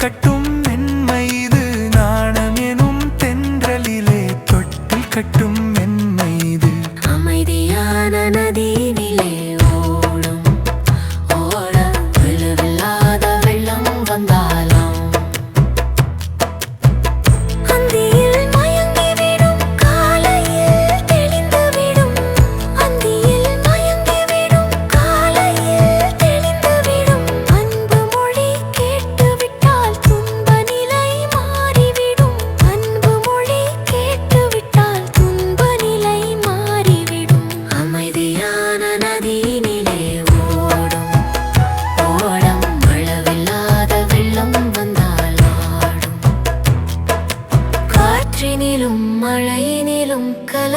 கட்டும் மென்மைது நாணம் எனும் தென்றலிலே தொட்டில் கட்டும்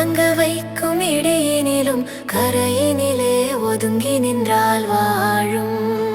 கலங்க வைக்கும் இடையினிலும் கரையினிலே ஒதுங்கி நின்றால் வாழும்.